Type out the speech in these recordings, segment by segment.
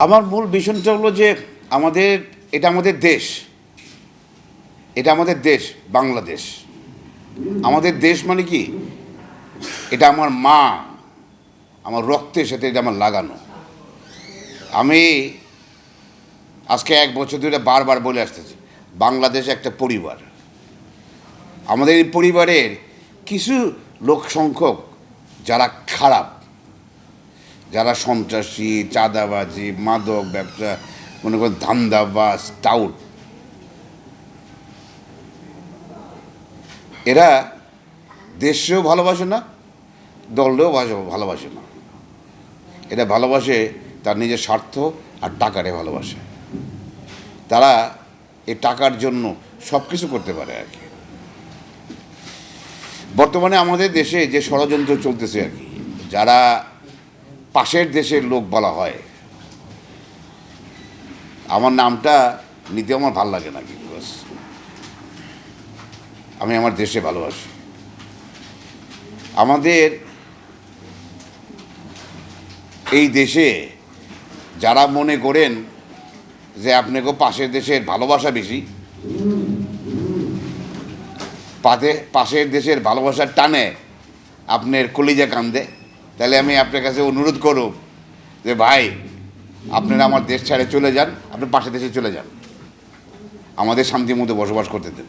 আমার মূল ভীষণটা হলো যে আমাদের, এটা আমাদের দেশ। এটা আমাদের দেশ, বাংলাদেশ। আমাদের দেশ মানে কি? এটা আমার মা, আমার রক্তের সাথে এটা আমার লাগানো। আমি আজকে এক বছর ধরে বারবার বলে আসতেছি, বাংলাদেশ একটা পরিবার। আমাদের এই পরিবারের কিছু লোক সংখ্যক যারা খারাপ যারা সন্ত্রাসী, চাঁদাবাজি, মাদক ব্যবসা, মনে করেন ধান্দাবাজ টাউট এরা দেশেও ভালোবাসে না দলেও ভালোবাসে না। এটা ভালোবাসে তার নিজের স্বার্থ আর টাকারে ভালোবাসে। তারা এই টাকার জন্য সব কিছু করতে পারে আর কি। বর্তমানে আমাদের দেশে যে ষড়যন্ত্র চলতেছে আর কি, যারা পাশের দেশের লোক বলা হয়। আমার নামটা নিতে আমার ভালো লাগে না বাস আমি আমার দেশে ভালোবাসি। আমাদের এই দেশে যারা মনে করেন যে আপনাকে পাশের দেশের ভালোবাসা বেশি, পাতে পাশের দেশের ভালোবাসার টানে আপনার কলিজা কান্দে তাহলে আমি আপনার কাছে অনুরোধ করব যে ভাই, আপনারা আমার দেশ ছেড়ে চলে যান আপনি পাশে দেশে চলে যান। আমাদের শান্তির মধ্যে বসবাস করতে দেন।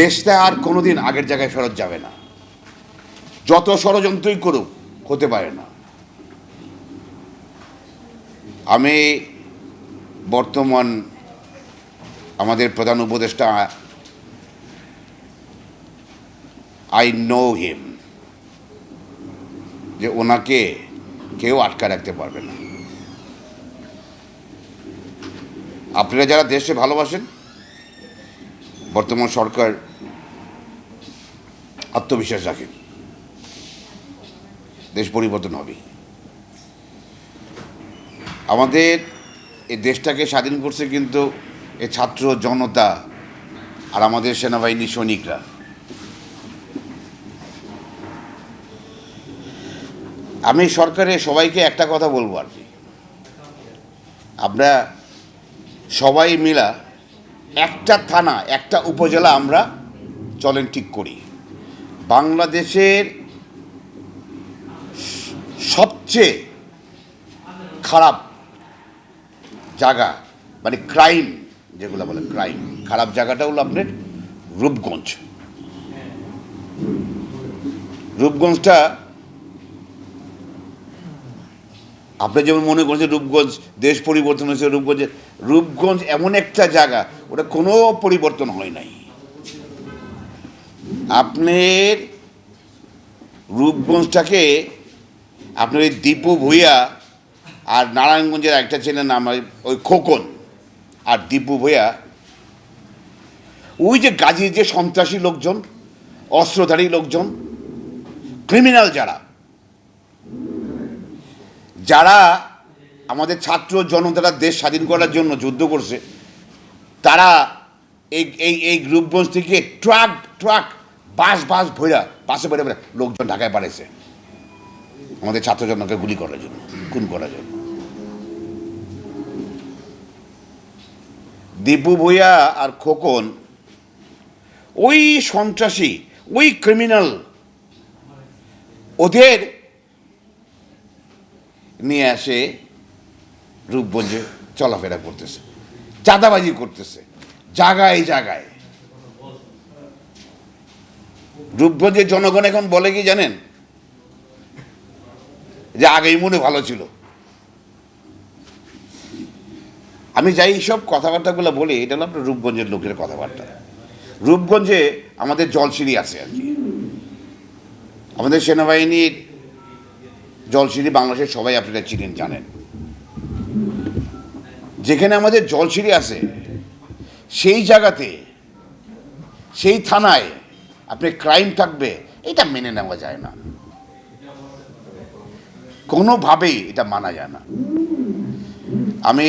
দেশটা আর কোনোদিন আগের জায়গায় ফেরত যাবে না। যত ষড়যন্ত্রই করুক, হতে পারে না। আমি বর্তমান আমাদের প্রধান উপদেষ্টা আই নো হিম যে ওনাকে কেউ আটকা রাখতে পারবে না। আপনারা যারা দেশে ভালোবাসেন, বর্তমান সরকার আত্মবিশ্বাস রাখেন। দেশ পরিবর্তন হবে। আমাদের এই দেশটাকে স্বাধীন করছে কিন্তু এ ছাত্র জনতা আর আমাদের সেনাবাহিনী সৈনিকরা। আমি সরকারের সবাইকে একটা কথা বলব আর কি। আমরা সবাই মিলা একটা থানা, একটা উপজেলা আমরা চলেন ঠিক করি। বাংলাদেশের সবচেয়ে খারাপ জায়গা মানে ক্রাইম যেগুলো বলে ক্রাইম খারাপ জায়গাটা হলো আপনার রূপগঞ্জ। রূপগঞ্জটা আপনি যেমন মনে করছেন রূপগঞ্জ, দেশ পরিবর্তন হয়েছে রূপগঞ্জে, রূপগঞ্জ এমন একটা জায়গা, ওটা কোনো পরিবর্তন হয় নাই। আপনার রূপগঞ্জটাকে, আপনার ওই দীপু ভূঁইয়া আর নারায়ণগঞ্জের একটা ছেলের নাম ওই- খোকন আর দীপু ভূঁইয়া। ওই যে গাজীর যে সন্ত্রাসী লোকজন, অস্ত্রধারী লোকজন ক্রিমিনাল যারা যারা আমাদের ছাত্র জনতারা দেশ স্বাধীন করার জন্য যুদ্ধ করছে, তারা এই এই এই গ্রুপগঞ্জ থেকে ট্রাক ট্রাক, বাস বাস ভৈরা বাসে ভরে ভরে লোকজন ঢাকায় পাঠাইছে। আমাদের ছাত্র জনতাকে গুলি করার জন্য, খুন করার জন্য। দীপু ভূঁইয়া আর খোকন, ওই সন্ত্রাসী, ওই ক্রিমিনাল ওদের নিয়ে আসে রূপগঞ্জে চলাফেরা করতেছে, চাঁদাবাজি করতেছে, জায়গায় জায়গায়। রূপগঞ্জের জনগণ এখন বলে কি জানেন? যে আগেই মনে ভালো ছিল। আমি যাই সব কথাবার্তাগুলো বলি, এটা হলো আপনার রূপগঞ্জের লোকের কথাবার্তা। রূপগঞ্জে আমাদের জলসিঁড়ি আছে আর কি। আমাদের সেনাবাহিনীর জলসিঁড়ি বাংলাদেশের সবাই আপনারা চিনেন জানেন। যেখানে আমাদের জলসিঁড়ি আছে, সেই জায়গাতে, সেই থানায় আপনি ক্রাইম থাকবে, এটা মেনে নেওয়া যায় না। কোনোভাবেই এটা মানা যায় না। আমি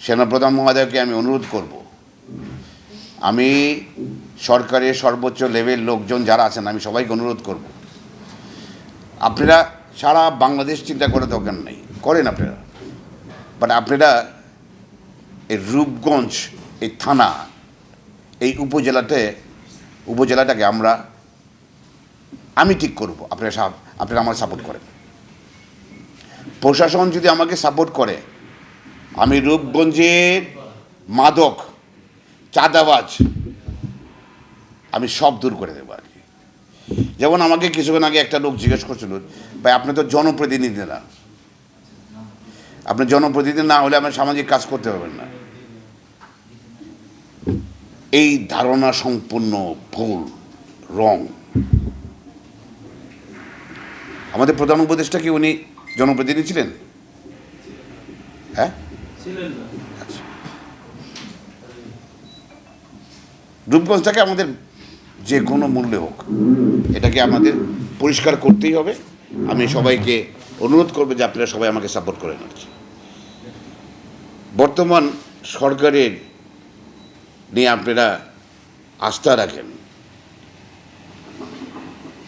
সেনাপ্রধান মহোদয়কে আমি অনুরোধ করব, আমি সরকারের সর্বোচ্চ লেভেল লোকজন যারা আছেন, আমি সবাইকে অনুরোধ করব আপনারা সারা বাংলাদেশ চিন্তা করে দরকার নেই। করেন আপনারা। বাট আপনারা এই রূপগঞ্জ, এই থানা, এই উপজেলাতে, উপজেলাটাকে আমরা, আমি ঠিক করব। আপনারা আপনারা আমার সাপোর্ট করেন। প্রশাসন যদি আমাকে সাপোর্ট করে, আমি রূপগঞ্জের মাদক, চাঁদাবাজ, আমি সব দূর করে দেবো আর যেমন আমাকে কিছুক্ষণ আগে একটা লোক জিজ্ঞেস করছিল ভাই আপনি তো জনপ্রতিনিধি না আপনি জনপ্রতিনিধি না হলে আমার সামাজিক কাজ করতে পারবেন না। এই ধারণা সম্পূর্ণ ভুল রং। আমাদের প্রধান উপদেষ্টা কি উনি জনপ্রতিনিধি ছিলেন? হ্যাঁ? আচ্ছা। রূপগঞ্জটাকে আমাদের যে কোনো মূল্যে হোক। এটাকে আমাদের পরিষ্কার করতেই হবে। আমি সবাইকে অনুরোধ করব যে আপনারা সবাই আমাকে সাপোর্ট করে নিচ্ছে বর্তমান সরকারের নিয়ে আপনারা আস্থা রাখেন।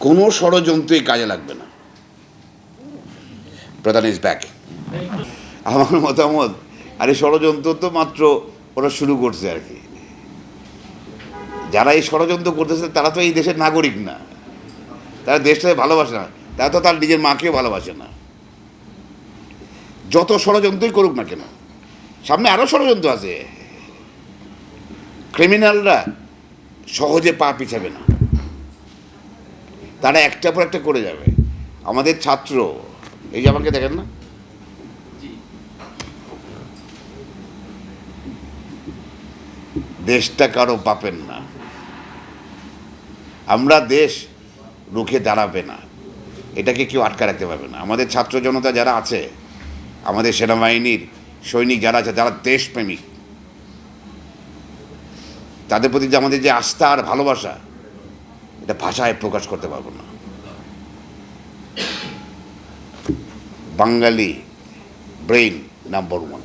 কোনো ষড়যন্ত্রই কাজে লাগবে না। প্রধান ইজ ব্যাক আমার মতামত, আরে ষড়যন্ত্র তো মাত্র ওরা শুরু করছে আর কি। যারা এই ষড়যন্ত্র করতেছে, তারা তো এই দেশের নাগরিক না। তারা দেশটাকে ভালোবাসে না। তারা তো তার নিজের মাকেও ভালোবাসে না। যত ষড়যন্ত্রই করুক না কেন, সামনে আরও ষড়যন্ত্র আছে। ক্রিমিনালরা সহজে পা পিছাবে না। তারা একটা পর একটা করে যাবে। আমাদের ছাত্র, এই যে আমাকে দেখেন না? দেশটা কারও পাপেন না। আমরা দেশ রুখে দাঁড়াবে না। এটাকে কেউ আটকা রাখতে পারবে না। আমাদের ছাত্র জনতা যারা আছে, আমাদের সেনাবাহিনীর সৈনিক যারা আছে যারা দেশপ্রেমিক। তাদের প্রতি যে আমাদের যে আস্থা আর ভালোবাসা, এটা ভাষায় প্রকাশ করতে পারব না। Bangali brain number one.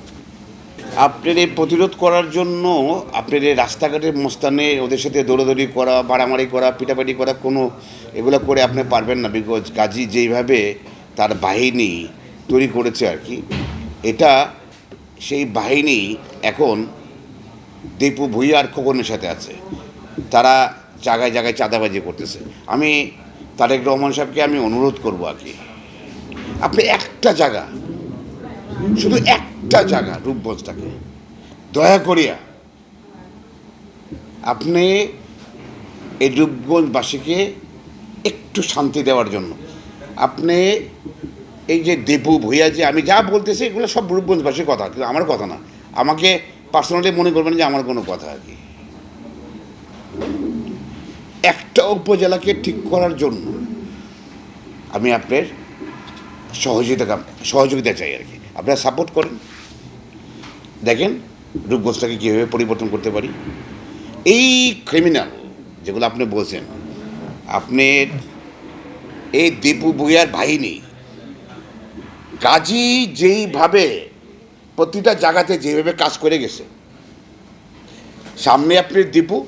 আপনার প্রতিরোধ করার জন্য আপনার রাস্তাঘাটের মস্তানে ওদের সাথে দৌড়াদৌড়ি করা, মারামারি করা, পিটাপাটি করা কোনো এগুলো করে আপনি পারবেন না বিকজ গাজী যেইভাবে তার বাহিনী তৈরি করেছে আর কি, এটা সেই বাহিনী এখন দীপু ভুইয়া আর খোকনের সাথে আছে। তারা জায়গায় জায়গায় চাঁদাবাজি করতেছে। আমি তারেক রহমান সাহেবকে আমি অনুরোধ করব আর কি। আপনি একটা জায়গা শুধু একটা জায়গা, রূপগঞ্জটাকে। দয়া করিয়া আপনি এই রূপগঞ্জবাসীকে একটু শান্তি দেওয়ার জন্য। আপনি এই যে দেবু ভূয়া যে, আমি যা বলতেছি এগুলো সব রূপগঞ্জবাসীর কথা, কিন্তু আমার কথা না। আমাকে পার্সোনালি মনে করবেন যে আমার কোনো কথা আর কি। একটা উপজেলাকে ঠিক করার জন্য আমি আপনার সহযোগিতা সহযোগিতা চাই আর কি। আপনারা সাপোর্ট করেন। দেখেন রূপগঞ্জটাকে কীভাবে পরিবর্তন করতে পারি। এই ক্রিমিনাল যেগুলো আপনি বলছেন, আপনি এই দীপু ভুইয়ার বাহিনী, কাজী যেইভাবে প্রতিটা জায়গাতে যেভাবে কাজ করে গেছে, সামনে আপনি দীপু,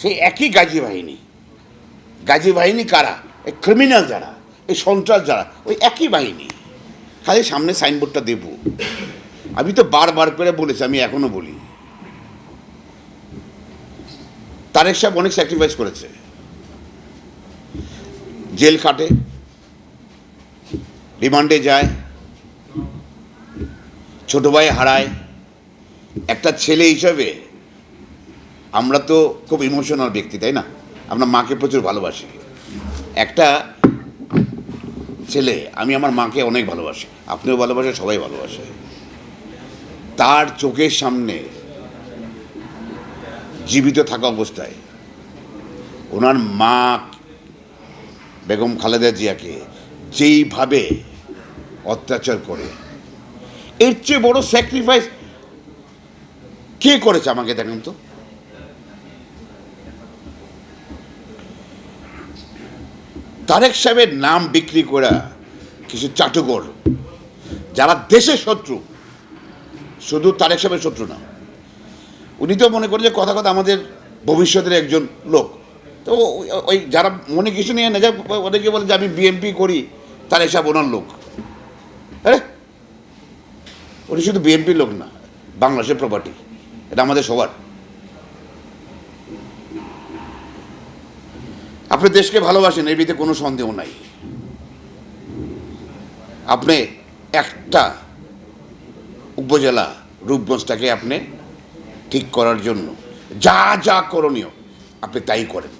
সেই একই গাজী বাহিনী। গাজী বাহিনী কারা? এই ক্রিমিনাল যারা, এই সন্ত্রাস যারা, ওই একই বাহিনী। খালি সামনে সাইনবোর্ডটা দেব। আমি তো বারবার করে বলেছি, আমি এখনও বলি। তারেক সাহেব অনেক স্যাক্রিফাইস করেছে। জেল খাটে রিমান্ডে যায়, ছোট ভাই হারায়। একটা ছেলে হিসাবে আমরা তো খুব ইমোশনাল ব্যক্তি, তাই না? আমরা মাকে প্রচুর ভালোবাসি। একটা ছেলে, আমি আমার মাকে অনেক ভালোবাসি। আপনিও ভালোবাসে, সবাই ভালোবাসে। তার চোখের সামনে জীবিত থাকা অবস্থায় ওনার মা বেগম খালেদা জিয়াকে যেইভাবে অত্যাচার করে, এর চেয়ে বড় স্যাক্রিফাইস কে করেছে আমাকে দেখেন তো? তারেক সাহেবের নাম বিক্রি করা কিছু চাটুকর, যারা দেশের শত্রু, শুধু তারেক সাহেবের শত্রু না, উনি তো মনে করেন যে কথা কথা আমাদের ভবিষ্যতের একজন লোক। তো ওই- যারা মনে কিছু নিয়ে না যা অনেকে বলে যে আমি বিএমপি করি তার এসব ওনার লোক। আরে, উনি শুধু বিএনপির লোক না, বাংলাদেশের প্রপার্টি এটা আমাদের সবার। আপনি দেশকে ভালোবাসেন, এর ভিতরে কোনো সন্দেহ নাই। আপনি একটা উপজেলা রূপগঞ্জটাকে আপনি ঠিক করার জন্য যা যা করণীয়, আপনি তাই করেন।